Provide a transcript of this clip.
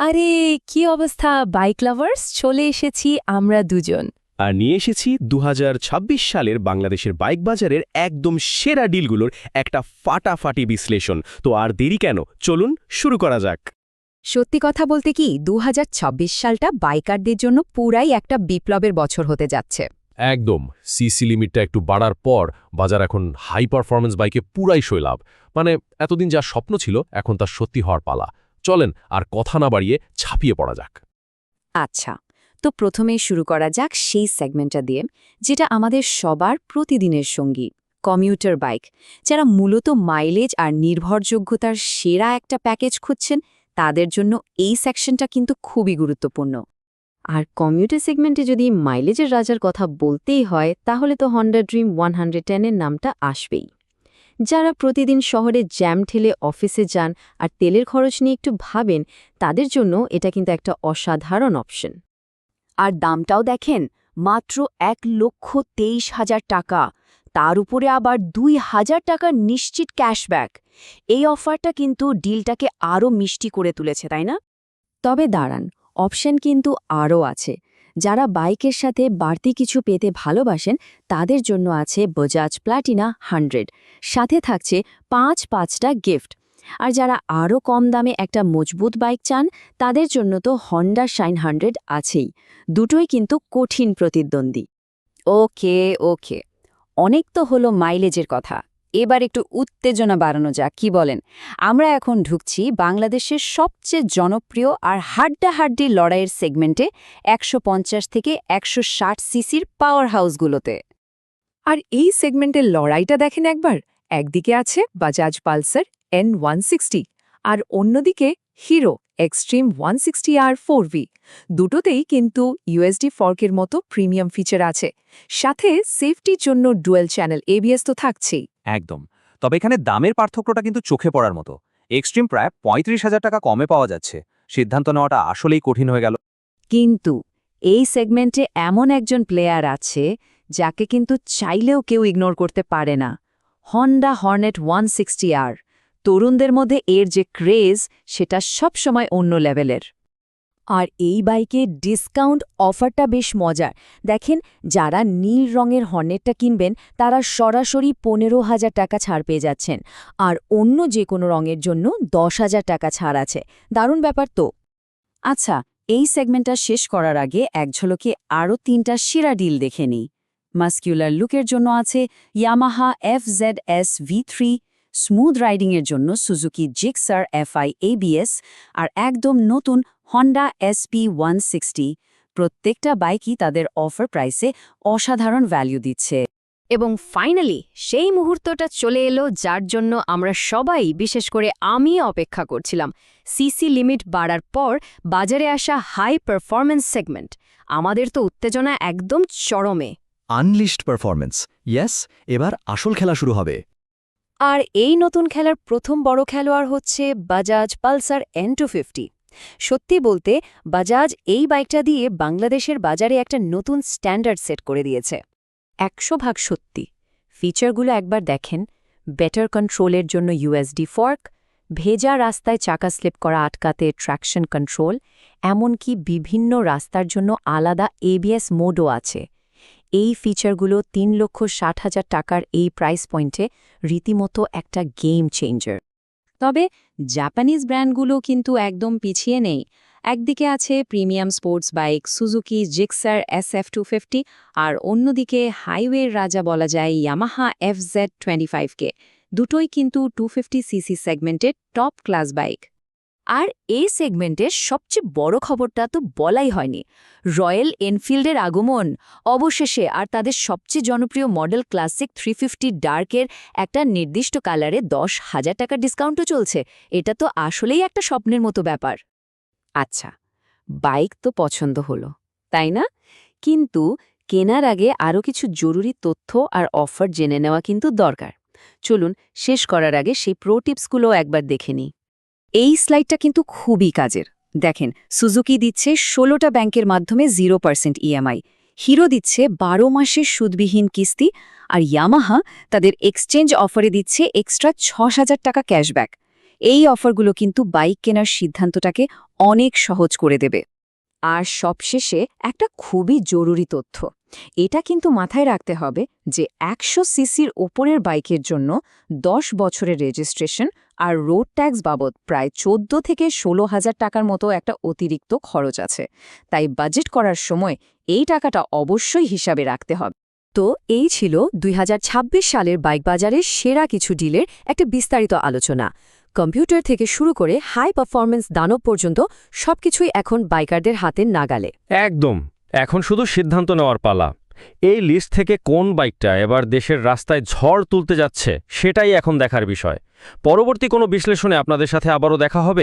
আরে কি অবস্থা বাইক লাভার্স চলে এসেছি আমরা দুজন। আর নিয়ে এসেছি দু হাজার ছাব্বিশ সালের বাংলাদেশের বাইক বাজারের একদম সেরা ডিলগুলোর একটা ফাটাফাটি বিশ্লেষণ। তো আর দেরি কেন? চলুন শুরু করা যাক। সত্যি কথা বলতে কি দু হাজার ছাব্বিশ সালটা বাইকারদের জন্য পুরাই একটা বিপ্লবের বছর হতে যাচ্ছে। একদম সিসি লিমিটটা একটু বাড়ার পর বাজার এখন হাই পারফরম্যান্স বাইকে পুরাই শৈলাভ। মানে এতদিন যা স্বপ্ন ছিল এখন তার সত্যি হওয়ার পালা। চলেন আর কথা না বাড়িয়ে ছাপিয়ে পড়া যাক। আচ্ছা তো প্রথমেই শুরু করা যাক সেই সেগমেন্টটা দিয়ে, যেটা আমাদের সবার প্রতিদিনের সঙ্গী, কমিউটার বাইক, যারা মূলত মাইলেজ আর নির্ভরযোগ্যতার সেরা একটা প্যাকেজ খুঁজছেন, তাদের জন্য এই সেকশনটা কিন্তু খুবই গুরুত্বপূর্ণ। আর কমিউটার সেগমেন্টে যদি মাইলেজের রাজার কথা বলতেই হয়, তাহলে তো হন্ডা ড্রিম ওয়ান হান্ড্রেড নামটা আসবেই। যারা প্রতিদিন শহরে জ্যাম ঠেলে অফিসে যান আর তেলের খরচ নিয়ে একটু ভাবেন, তাদের জন্য এটা কিন্তু একটা অসাধারণ অপশন আর দামটাও দেখেন, মাত্র এক লক্ষ তেইশ হাজার টাকা। তার উপরে আবার দুই হাজার টাকার নিশ্চিত ক্যাশব্যাক এই অফারটা কিন্তু ডিলটাকে আরও মিষ্টি করে তুলেছে, তাই না? তবে দাঁড়ান অপশন কিন্তু আরও আছে। যারা বাইকের সাথে বাড়তি কিছু পেতে ভালোবাসেন, তাদের জন্য আছে বজাজ প্লাটিনা হান্ড্রেড সাথে থাকছে পাঁচ পাঁচটা গিফট আর যারা আরও কম দামে একটা মজবুত বাইক চান, তাদের জন্য তো হন্ডা শাইন হান্ড্রেড আছেই। দুটোই কিন্তু কঠিন প্রতিদ্বন্দ্বী। ওকে ওকে। অনেক তো হলো মাইলেজের কথা। এবার একটু উত্তেজনা বাড়ানো যাক, কি বলেন? আমরা এখন ঢুকছি বাংলাদেশের সবচেয়ে জনপ্রিয় আর হাড্ডাহাড্ডি লড়াইয়ের সেগমেন্টে একশো পঞ্চাশ থেকে একশো ষাট সিসির পাওয়ার হাউসগুলোতে। আর এই সেগমেন্টের লড়াইটা দেখেন একবার। একদিকে আছে বাজাজ পালসার এন আর অন্যদিকে Hero Xtreme one sixty R four V দুটোতেই কিন্তু ইউএসডি ফর্কের মতো প্রিমিয়াম ফিচার আছে। সাথে সেফটির জন্য ডুয়েল চ্যানেল এবিএস তো থাকছেই। একদম। তবে এখানে দামের পার্থক্যটা কিন্তু চোখে পড়ার মতো। এক্সট্রিম প্রায় পঁয়ত্রিশ হাজার টাকা কমে পাওয়া যাচ্ছে। সিদ্ধান্ত নেওয়াটা আসলেই কঠিন হয়ে গেল। কিন্তু এই সেগমেন্টে এমন একজন প্লেয়ার আছে যাকে কিন্তু চাইলেও কেউ ইগনোর করতে পারে না। Honda Hornet one sixty R তরুণদের মধ্যে এর যে ক্রেজ, সেটা সবসময় অন্য লেভেলের। আর এই বাইকে ডিসকাউন্ট অফারটা বেশ মজার। দেখেন, যারা নীল রঙের হর্নেটটা কিনবেন, তারা সরাসরি পনেরো হাজার টাকা ছাড় পেয়ে যাচ্ছেন। আর অন্য যে কোনো রঙের জন্য দশ হাজার টাকা ছাড় আছে। দারুণ ব্যাপার তো। আচ্ছা এই সেগমেন্টটা শেষ করার আগে এক ঝলকে আরও তিনটা সেরা ডিল দেখে নিই। মাস্কিউলার লুকের জন্য আছে Yamaha F Z S V three smooth রাইডিংয়ের জন্য সুজুকি জিক্সার এফআই এবিএস আর একদম নতুন হন্ডা এসপি ওয়ান প্রত্যেকটা বাইকই তাদের অফার প্রাইসে অসাধারণ ভ্যালু দিচ্ছে। এবং ফাইনালি সেই মুহূর্তটা চলে এলো যার জন্য আমরা সবাই, বিশেষ করে আমি, অপেক্ষা করছিলাম। সিসি লিমিট বাড়ার পর বাজারে আসা হাই পারফরম্যান্স সেগমেন্ট আমাদের তো উত্তেজনা একদম চরমে। আনলিস্ট পারফরম্যান্স ইয়েস এবার আসল খেলা শুরু হবে। আর এই নতুন খেলার প্রথম বড় খেলোয়াড় হচ্ছে Bajaj Pulsar N two fifty. সত্যি বলতে, বাজাজ এই বাইকটা দিয়ে বাংলাদেশের বাজারে একটা নতুন স্ট্যান্ডার্ড সেট করে দিয়েছে। একশো ভাগ সত্যি। ফিচারগুলো একবার দেখেন। বেটার কন্ট্রোলের জন্য ইউএসডি ফর্ক, ভেজা রাস্তায় চাকা স্লিপ করা আটকাতে ট্র্যাকশন কন্ট্রোল, এমনকি বিভিন্ন রাস্তার জন্য আলাদা এবিএস মোডও আছে। এই ফিচারগুলো তিন লক্ষ ষাট হাজার টাকার এই প্রাইস পয়েন্টে রীতিমতো একটা গেম চেঞ্জার তবে জাপানিজ ব্র্যান্ডগুলো কিন্তু একদম পিছিয়ে নেই। একদিকে আছে premium sports bike Suzuki Gixxer S F two fifty আর অন্যদিকে হাইওয়ের রাজা বলা যায় ইয়ামাহা এফ জেড টোয়েন্টি ফাইভকে দুটোই কিন্তু টু ফিফটি সিসি সেগমেন্টের টপ ক্লাস বাইক আর এই সেগমেন্টের সবচেয়ে বড় খবরটা তো বলাই হয়নি। রয়্যাল এনফিল্ডের আগমন, অবশেষে আর তাদের সবচেয়ে জনপ্রিয় মডেল ক্লাসিক থ্রি ফিফটি ডার্কের একটা নির্দিষ্ট কালারে দশ হাজার টাকার ডিসকাউন্টও চলছে। এটা তো আসলেই একটা স্বপ্নের মতো ব্যাপার। আচ্ছা বাইক তো পছন্দ হলো, তাই না? কিন্তু কেনার আগে আরও কিছু জরুরি তথ্য আর অফার জেনে নেওয়া কিন্তু দরকার। চলুন, শেষ করার আগে সেই প্রো টিপসগুলো একবার দেখে নিই। এই স্লাইডটা কিন্তু খুবই কাজের। দেখেন, সুজুকি দিচ্ছে ষোলোটা ব্যাংকের মাধ্যমে জিরো পার্সেন্ট ইএমআই হিরো দিচ্ছে বারো মাসের সুদবিহীন কিস্তি, আর ইয়ামাহা তাদের এক্সচেঞ্জ অফারে দিচ্ছে এক্সট্রা ছ হাজার টাকা ক্যাশব্যাক। এই অফারগুলো কিন্তু বাইক কেনার সিদ্ধান্তটাকে অনেক সহজ করে দেবে। আর সবশেষে একটা খুবই জরুরি তথ্য, এটা কিন্তু মাথায় রাখতে হবে যে একশো সিসির ওপরের বাইকের জন্য দশ বছরের রেজিস্ট্রেশন আর রোড ট্যাক্স বাবদ প্রায় চোদ্দ থেকে ষোলো হাজার টাকার মতো একটা অতিরিক্ত খরচ আছে। তাই বাজেট করার সময় এই টাকাটা অবশ্যই হিসাবে রাখতে হবে। তো এই ছিল দুই হাজার ছাব্বিশ সালের বাইক বাজারের সেরা কিছু ডিলের একটা বিস্তারিত আলোচনা। কম্পিউটার থেকে শুরু করে হাই পারফরম্যান্স দানব পর্যন্ত সবকিছুই এখন বাইকারদের হাতের নাগালে। একদম। এখন শুধু সিদ্ধান্ত নেওয়ার পালা। এই লিস্ট থেকে কোন বাইকটা এবার দেশের রাস্তায় ঝড় তুলতে যাচ্ছে সেটাই এখন দেখার বিষয়। পরবর্তী কোনো বিশ্লেষণে আপনাদের সাথে আবারও দেখা হবে।